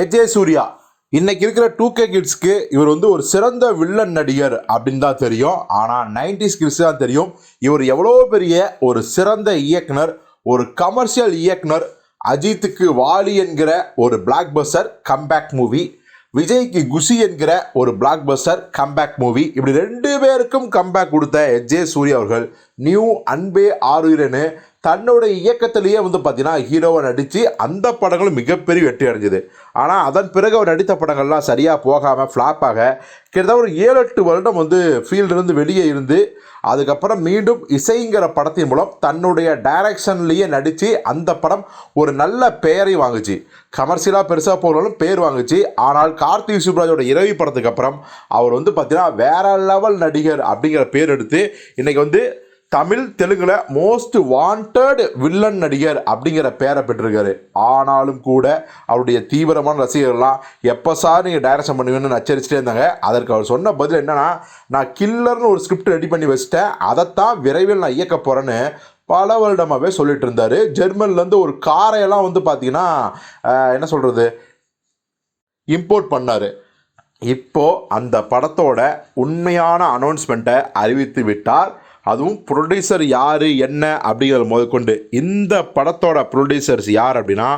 AJ Surya இன்னைக்கு இருக்கிற two K கிட்ஸ்க்கு இவர் வந்து ஒரு சிறந்த வில்லன் நடிகர் அப்படின்னு தான் தெரியும். ஆனால் நைன்டிஸ் கிட்ஸ் தான் தெரியும். இவர் எவ்வளோ பெரிய ஒரு சிறந்த இயக்குனர் ஒரு கமர்ஷியல் இயக்குனர் அஜித்துக்கு வாலி என்கிற ஒரு பிளாக் பஸ்டர் கம்பேக் மூவி விஜய்க்கு குஷி என்கிற ஒரு பிளாக் பஸ்டர் கம்பேக் மூவி இப்படி ரெண்டு பேருக்கும் கம்பேக் கொடுத்த எஜே சூர்யா அவர்கள் நியூ அன்பே ஆறுயிரனு தன்னோட இயக்கத்திலேயே வந்து பார்த்தீங்கன்னா ஹீரோவை நடித்து அந்த படங்களும் மிகப்பெரிய வெற்றி அடைஞ்சது. ஆனால் அதன் பிறகு அவர் நடித்த படங்கள்லாம் சரியாக போகாமல் ஃப்ளாப் ஆக கிட்டத்தட்ட ஒரு ஏழு எட்டு வருடம் வந்து ஃபீல்டிலிருந்து வெளியே இருந்து அதுக்கப்புறம் மீண்டும் இசைங்கிற படத்தின் மூலம் தன்னுடைய டைரக்ஷன்லேயே நடித்து அந்த படம் ஒரு நல்ல பெயரை வாங்குச்சு. கமர்ஷியலாக பெருசாக போனாலும் பேர் வாங்குச்சு. ஆனால் கார்த்திக் சுப்ராஜோட இரவி படத்துக்கு அப்புறம் அவர் வந்து பார்த்தீங்கன்னா வேற லெவல் நடிகர் அப்படிங்கிற பேர் எடுத்து இன்றைக்கி வந்து தமிழ் தெலுங்குல மோஸ்ட் வாண்டட் வில்லன் நடிகர் அப்படிங்கிற பேரை பெற்றிருக்காரு. ஆனாலும் கூட அவருடைய தீவிரமான ரசிகர்கள்லாம் எப்போ சார் நீங்கள் டைரக்ஷன் பண்ணுவீங்கன்னு நச்சரிச்சுட்டே இருந்தாங்க. அதற்கு அவர் சொன்ன பதில் என்னன்னா நான் கில்லர்னு ஒரு ஸ்கிரிப்ட் ரெடி பண்ணி வச்சுட்டேன். அதைத்தான் விரைவில் நான் இயக்க போகிறேன்னு பல வருடமாகவே சொல்லிட்டு இருந்தார். ஜெர்மன்லேருந்து ஒரு காரையெல்லாம் வந்து பார்த்தீங்கன்னா என்ன சொல்கிறது இம்போர்ட் பண்ணார். இப்போ அந்த படத்தோட உண்மையான அனௌன்ஸ்மெண்ட்டை அறிவித்து விட்டார். அதுவும் ப்ரொடியூசர் யார் என்ன அப்படிங்கிறது முதற்கொண்டு இந்த படத்தோட ப்ரொடியூசர்ஸ் யார் அப்படின்னா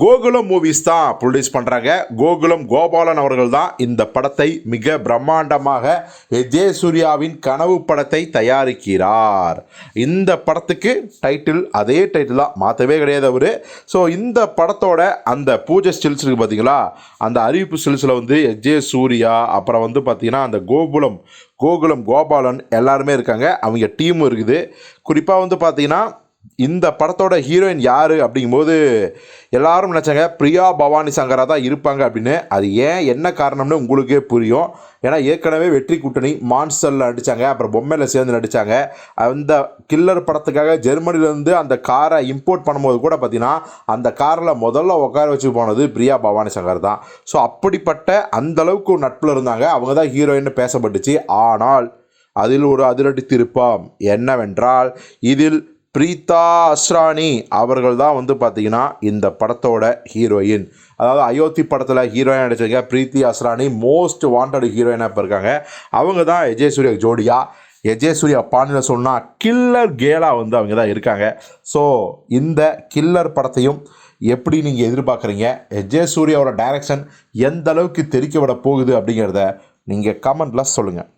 கோகுலம் மூவிஸ் தான் ப்ரொடியூஸ் பண்ணுறாங்க கோகுலம் கோபாலன் அவர்கள் தான் இந்த படத்தை மிக பிரம்மாண்டமாக விஜய சூர்யாவின் கனவு படத்தை தயாரிக்கிறார். இந்த படத்துக்கு டைட்டில் அதே டைட்டில் தான். மாற்றவே கிடையாது அவர். ஸோ இந்த படத்தோட அந்த பூஜை ஸ்டில்ஸ் இருக்குது பார்த்தீங்களா அந்த அறிவிப்பு ஸ்டில்ஸில் வந்து எஜே சூர்யா அப்புறம் வந்து பார்த்திங்கன்னா அந்த கோகுலம் கோகுலம் கோபாலன் எல்லாருமே இருக்காங்க. அவங்க டீமும் இருக்குது. குறிப்பாக வந்து பார்த்திங்கன்னா இந்த படத்தோட ஹீரோயின் யார் அப்படிங்கும்போது எல்லாரும் நினச்சாங்க பிரியா பவானி சங்கரா தான் இருப்பாங்க அப்படின்னு. அது ஏன் என்ன காரணம்னு உங்களுக்கே புரியும். ஏன்னா ஏற்கனவே வெற்றி கூட்டணி மான்ஸ்டரில் நடித்தாங்க அப்புறம் பொம்மையில் சேர்ந்து நடித்தாங்க அந்த கில்லர் படத்துக்காக ஜெர்மனிலேருந்து அந்த காரை இம்போர்ட் பண்ணும்போது கூட பார்த்திங்கன்னா அந்த காரில் முதல்ல உட்கார வச்சு போனது பிரியா பவானி சங்கர் தான். ஸோ அப்படிப்பட்ட அந்த அளவுக்கு நட்பில் இருந்தாங்க. அவங்க தான் ஹீரோயின்னு பேசப்பட்டுச்சு. ஆனால் அதில் ஒரு அதிரடி திருப்பம் என்னவென்றால் இதில் பிரீதா அஸ்ரானி அவர்கள் தான் வந்து பார்த்தீங்கன்னா இந்த படத்தோட ஹீரோயின். அதாவது அயோத்தி படத்தில் ஹீரோயின் நடிச்சிருக்க பிரீத்தி அஸ்ரானி மோஸ்ட் வாண்டட் ஹீரோயினாக இப்போ இருக்காங்க. அவங்க தான் எஜய் சூர்யா ஜோடியா. எஜய் சூர்யா பாண்டியில் சொன்னால் கில்லர் கேலாக வந்து அவங்க தான் இருக்காங்க. ஸோ இந்த கில்லர் படத்தையும் எப்படி நீங்கள் எதிர்பார்க்குறீங்க? எஜய் சூர்யாவோட டைரக்ஷன் எந்த அளவுக்கு தெரிக்க விட போகுது அப்படிங்கிறத நீங்கள் கமெண்ட்டில் சொல்லுங்கள்